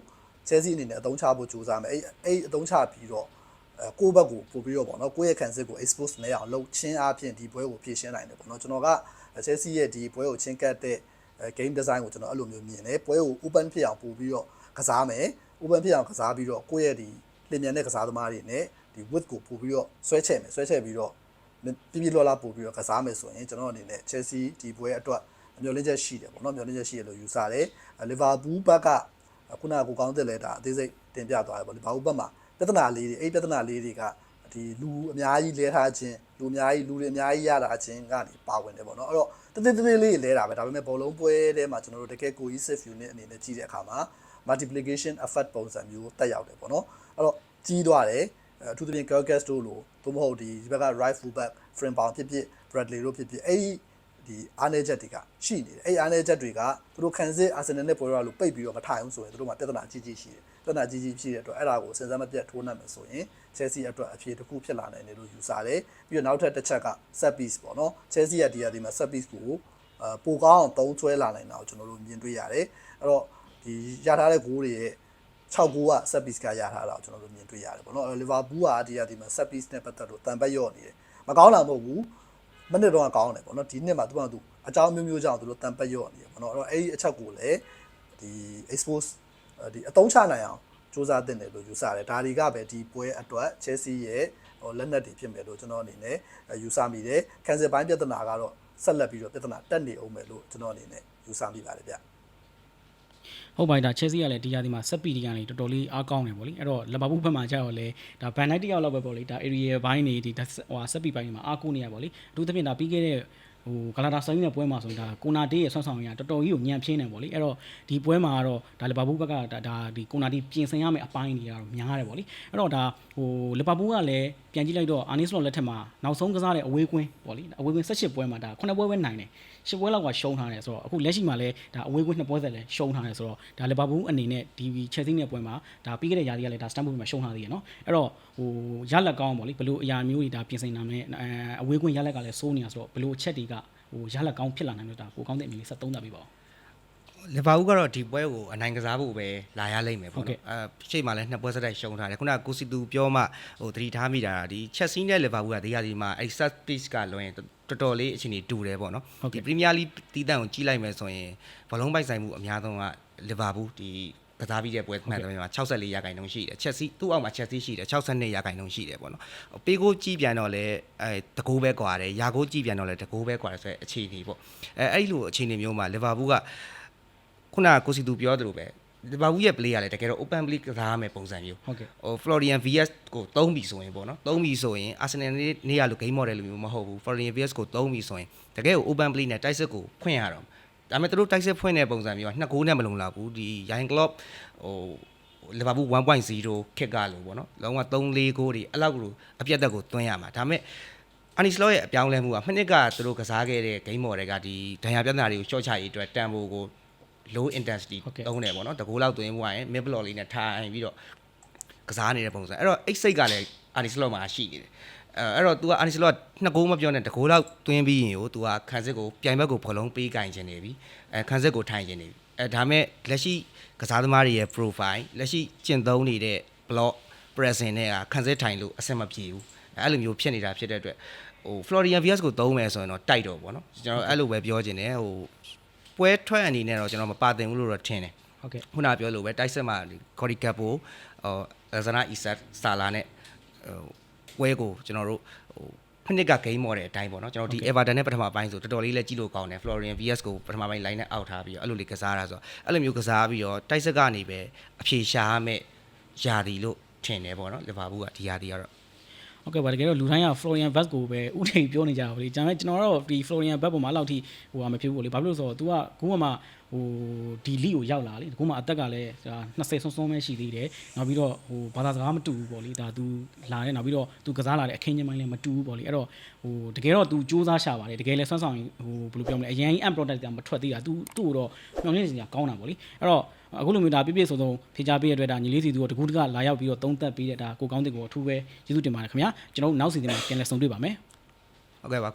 Chelsea အနေနဲ့အသုံးချဖို့ကြိုးစားမယ်အဲ့အဲ့အသုံးချပြီးတော့အဲကိုယ့်ဘက်ကိုပို့ပြီးတော့ပေါ့နော်ကိုယ့်ရဲ့ခံစစ်ကို expose မရအောင်လုပ်ချင်းအားဖြင့်ဒီပွဲကိုဖြည့်ရှင်းနိုင်တယ်ပေါ့နော်ကျွန်တော်က Chelsea ရဲ့ဒီပွဲကိုချင်းကတ်တဲ့ game design ကိုကျွန်တော်အဲ့လိုမျိုးမြင်တယ်ပွဲကို open ဖြစ်အောင်ပို့ပြီးတော့ကစားမယ် open ဖြစ်အောင်ကစားပြီးတော့ကိုယ့်ရဲ့ဒီလင်မြန်တဲ့ကစားသမားတွေနဲ့ဒီ width ကိုပို့ပြီးတော့ဆွဲချဲ့မယ်ဆွဲချဲ့ပြီးတော့ပြပြလောလောပို့ပြီးတော့ကစားမယ်ဆိုရင်ကျွန်တော်အနေနဲ့ Chelsea ဒီပွဲအတွက်မျှော်လင့်ချက်ရှိတယ်ပေါ့နော်မျှော်လင့်ချက်ရှိတယ်လို့ယူဆတယ်လီဗာပူးဘက်ကခုနကကိုကောင်းတဲ့လဲတာအသေးစိတ်တင်ပြသွားတယ်ပေါ့လီဗာပူးဘက်မှာပြဿနာလေးတွေအဲ့ပြဿနာလေးတွေကဒီလူအများကြီးလဲထားခြင်းလူအများကြီးလူတွေအများကြီးရတာခြင်းကနေပါဝင်တယ်ပေါ့နော်အဲ့တော့ တသေးသေးလေးလဲတာပဲဒါပေမဲ့ဘောလုံးပွဲထဲမှာကျွန်တော်တို့တကယ် cohesive unit အနေနဲ့ကြည့်တဲ့အခါမှာ multiplication effect ပုံစံမျိုးတက်ရောက်တယ်ပေါ့နော်အဲ့တော့ကြီးသွားတယ်အထူးသဖြင့် Gilgas တို့လိုသို့မဟုတ်ဒီဒီဘက်က right full back frame bound ဖြစ်ဖြစ် Bradley တို့ဖြစ်ဖြစ်အဲ့ဒီ ဒီအားနည်းချက်တွေကရှိနေတယ်အဲ့အားနည်းချက်တွေကသူတို့ခံစစ်အာဆင်နယ်နဲ့ပွဲရလို့ပိတ်ပြီးတော့မထိုင်ဘူးဆိုရင်သူတို့မှာပြဿနာကြီးကြီးရှိတယ်ပြဿနာကြီးကြီးရှိတဲ့အတွက်အဲ့ဒါကိုစဉ်းစားမပြတ်ထိုးနှက်မယ်ဆိုရင် Chelsea အတွက်အဖြေတစ်ခုဖြစ်လာနိုင်တယ်လို့ယူဆတယ်ပြီးတော့နောက်ထပ်တစ်ချက်က set piece ပေါ့နော် Chelsea ရဲ့ဒီဟာဒီမှာ set piece ကိုအပိုကောင်းအောင်သုံးဆွဲလာနိုင်တာကိုကျွန်တော်တို့မြင်တွေ့ရတယ်အဲ့တော့ဒီရထားတဲ့ဂိုးတွေရဲ့6ဂိုးက set piece ကရထားတာကိုကျွန်တော်တို့မြင်တွေ့ရတယ်ပေါ့နော်အဲ့တော့ Liverpool ကဒီဟာဒီမှာ set piece နဲ့ပတ်သက်လို့တန်ပတ်ရော့နေတယ်မကောင်းတာမဟုတ်ဘူး မနစ်တော့ကောင်းတယ်ပေါ့နော်ဒီနှစ်မှာသူကသူအကြောင်းမျိုးမျိုးကြောင့်သူတို့တန်ပတ်ရော့နေတယ်ပေါ့နော်အဲ့တော့အဲ့ဒီအချက်ကိုလည်းဒီ expose ဒီအတုံးချနိုင်အောင်စူးစမ်းတင်တယ်လို့ယူဆတယ်ဒါတွေကပဲဒီပွဲအတွက် Chelsea ရဲ့ဟိုလက်နက်တွေဖြစ်မယ်လို့ကျွန်တော်အနေနဲ့ယူဆမိတယ်ကန်ဆယ်ပိုင်းပြဿနာကတော့ဆက်လက်ပြီးတော့ပြဿနာတက်နေအောင်မယ်လို့ကျွန်တော်အနေနဲ့ယူဆမိပါတယ်ဗျ ဟုတ်ပါပြီဒါ Chelsea ကလည်းဒီရာဒီမှာဆက်ပီဒီကနေတော်တော်လေးအားကောင်းတယ်ဗောလေအဲ့တော့လီဗာပူးဘက်မှာကျတော့လေဒါဘန်နိုက်တယောက်လောက်ပဲဗောလေဒါ area ဘိုင်းနေဒီဟိုဆက်ပီဘိုင်းတွေမှာအားကိုးနေရဗောလေအထူးသဖြင့်ဒါပြီးခဲ့တဲ့ဟိုဂလာတာဆိုင်ရဲ့ပွဲမှာဆိုရင်ဒါကိုနာတေးရဲ့ဆွမ်းဆောင်ရတော်တော်ကြီးကိုညံပြင်းတယ်ဗောလေအဲ့တော့ဒီပွဲမှာကတော့ဒါလီဗာပူးဘက်ကဒါဒါဒီကိုနာတီပြင်ဆင်ရမယ့်အပိုင်းတွေကတော့များတယ်ဗောလေအဲ့တော့ဒါဟိုလီဗာပူးကလည်းပြန်ကြည့်လိုက်တော့အာနီစလော့လက်ထက်မှာနောက်ဆုံးကစားတဲ့အဝေးကွင်းဗောလေအဝေးကွင်း18ပွဲမှာဒါ9ပွဲပဲနိုင်တယ် 10ပွဲလောက်ကရှုံးထားတယ်ဆိုတော့အခုလက်ရှိမှာလည်းဒါအဝေးကွင်း2ပွဲဆက်လည်းရှုံးထားတယ်ဆိုတော့ဒါလီဗာပူးအနေနဲ့ဒီချယ်ဆီနဲ့ပွဲမှာဒါပြီးခဲ့တဲ့ຢာတီကလည်းဒါစတန်ဖို့မှာရှုံးထားသေးတယ်နော်အဲ့တော့ဟိုရလက်ကောင်းဗောလေဘယ်လိုအရာမျိုးတွေဒါပြင်ဆင်နိုင်မလဲအဲအဝေးကွင်းရလက်ကလည်းစိုးနေတာဆိုတော့ဘယ်လိုအချက်တွေကဟိုရလက်ကောင်းဖြစ်လာနိုင်လို့ဒါကိုကောင်းတဲ့အမြင်လေးဆက်သုံးသပ်ပေးပါဦးလီဗာပူးကတော့ဒီပွဲကိုအနိုင်ကစားဖို့ပဲလာရလိမ့်မယ်ဟုတ်ပေါ့ကဲ့နော်အဲရှေ့မှာလည်းနှစ်ပွဲစတိုက်ရှုံးထားတယ်ခုနကကိုစီတူပြောမှဟိုသတိထားမိတာကဒီချက်စီးနဲ့လီဗာပူးကဒီဟာဒီမှာအဲ set piece ကလွန်ရင် တော်တော်လေးအချိန်ကြီးတူတယ်ပေါ့နော်ဟုတ်ကဲ့ဒီပရီးမီးယားလိတီးတန့်ကိုကြီးလိုက်မယ်ဆိုရင်ဘလုံးပိုက်ဆိုင်မှုအများဆုံးကလီဗာပူးဒီကစားပြီးတဲ့ပွဲမှန်တယ်မှာ64ရာခိုင်နှုန်းရှိတယ်ချက်စီသူ့အောက်မှာချက်စီရှိတယ်62ရာခိုင်နှုန်းရှိတယ်ပေါ့နော်ပေးကိုကြီးပြန်တော့လဲအဲတကိုးပဲကွာတယ်ရာကိုကြီးပြန်တော့လဲတကိုးပဲကွာတယ်ဆိုတဲ့အခြေအနေပေါ့အဲအဲ့လိုအခြေအနေမျိုးမှာလီဗာပူးကခုနကကိုစီသူပြောသလိုပဲ ဒီဘာဘူးရဲ့ play ကလည်းတကယ်တော့ open play ကစားရမယ့်ပုံစံမျိုးဟုတ်ကဲ့ဟို Florian VS ကိုသုံးပြီဆိုရင်ပေါ့နော်သုံးပြီဆိုရင် Arsenal နေ့နေ့ရလို့ game model လိုမျိုးမဟုတ်ဘူး Florian VS ကိုသုံးပြီဆိုရင်တကယ်ကို open play နဲ့တိုက်စစ်ကိုဖွင့်ရတော့ဒါပေမဲ့သူတို့တိုက်စစ်ဖွင့်တဲ့ပုံစံမျိုးကနှစ်ဂိုးနဲ့မလုံလောက်ဘူးဒီ Yen Club ဟိုလီဗာပူး1.0ခက်ကလို့ပေါ့နော်လုံးဝ3-4ဂိုးတွေအဲ့လောက်ကိုအပြတ်သက်ကိုသွင်းရမှာဒါပေမဲ့အာနီစလော့ရဲ့အပြောင်းလဲမှုကမနစ်ကသူတို့ကစားခဲ့တဲ့ game model ကဒီဒဏ်ရာပြဿနာတွေကိုရှော့ချရေးအတွက်တန်ဖိုးကို low intensity တုံးတယ်ပေါ့နော်တကူလောက်သွင်းမှုကရင် mid block လေးနဲ့ထိုင်ပြီးတော့ကစားနေတဲ့ပုံစံအဲ့တော့ X6 ကလည်းအာနီစလော့မှာရှိနေတယ်အဲအဲ့တော့ तू ကအာနီစလော့နှစ်ဂိုးမပြောနဲ့တကူလောက်သွင်းပြီးရင်ကို तू ကခန်းစစ်ကိုပြိုင်ဘက်ကိုဘောလုံးပေးကင်ခြင်းနေပြီအဲခန်းစစ်ကိုထိုင်ခြင်းနေပြီအဲဒါမဲ့လက်ရှိကစားသမားတွေရဲ့ profile လက်ရှိကျင့်သုံးနေတဲ့ block pressing နဲ့ကခန်းစစ်ထိုင်လို့အဆင်မပြေဘူးအဲအဲ့လိုမျိုးဖြစ်နေတာဖြစ်တဲ့အတွက်ဟို Florian Vias ကိုသုံးမယ်ဆိုရင်တော့တိုက်တော့ပေါ့နော်ကျွန်တော်အဲ့လိုပဲပြောခြင်းတယ်ဟို ပွဲထွက်အနေနဲ့တော့ကျွန်တော်မပါတင်ဘူးလို့တော့ထင်တယ်ဟုတ်ကဲ့ခုနပြောလို့ပဲတိုက်စစ်မှာဂေါ်ဒီကပ်ပိုဟိုအဇနာအီဆတ်ဆာလာနဲ့ဟိုဝဲကိုကျွန်တော်တို့ဟိုဖနစ်ကဂိမ်းမော်တဲ့အတိုင်းပေါ့နော်ကျွန်တော်ဒီ Everton နဲ့ပထမပိုင်းဆိုတော်တော်လေးလည်းကြည့်လို့ကောင်းတယ် Florian VS ကိုပထမပိုင်း line နဲ့အောက်ထားပြီးတော့အဲ့လိုလေးကစားတာဆိုတော့အဲ့လိုမျိုးကစားပြီးတော့တိုက်စစ်ကနေပဲအဖြေရှာရမယ့်ယာဒီလို့ထင်တယ်ပေါ့နော်လီဗာပူးကဒီယာဒီကတော့ ဟုတ်ကဲ့ပါတကယ်တော့လူတိုင်းက Florian Vaz ကိုပဲဥထိပ်ပြောနေကြတာပေါ့လေကျွန်တော်ကျွန်တော်တော့ဒီ Florian Vaz ပေါ်မှာအဲ့လောက်ထိဟိုဟာမဖြစ်ဘူးပေါ့လေဘာဖြစ်လို့လဲဆိုတော့ तू ကခုမှမှဟိုဒီလိကိုရောက်လာလေခုမှအသက်ကလည်းဒါ20ဆုံးဆုံးပဲရှိသေးတယ်နောက်ပြီးတော့ဟိုဘာသာစကားမတူဘူးပေါ့လေဒါ तू လာတယ်နောက်ပြီးတော့ तू ကစားလာတဲ့အခင်းချင်းပိုင်းလည်းမတူဘူးပေါ့လေအဲ့တော့ဟိုတကယ်တော့ तू စူးစမ်းရှာပါတယ်တကယ်လည်းဆွမ်းဆောင်ဟိုဘယ်လိုပြောမလဲအရင် end product ကမထွက်သေးတာ तू သူ့ကိုတော့မျှော်လင့်နေစရာကောင်းတာပေါ့လေအဲ့တော့ အခုလိုမျိုးဒါပြည့်ပြည့်စုံစုံဖြေချပေးရတဲ့အတွက်ဒါညီလေးစီသူကတကူတကလာရောက်ပြီးတော့သုံးသက်ပေးတဲ့ဒါကိုကောင်းတဲ့ကိုအထူးပဲကျေးဇူးတင်ပါတယ်ခင်ဗျာကျွန်တော်တို့နောက်စီစဉ်မှာပြန်လည်ဆုံတွေ့ပါမယ်ဟုတ်ကဲ့ပါ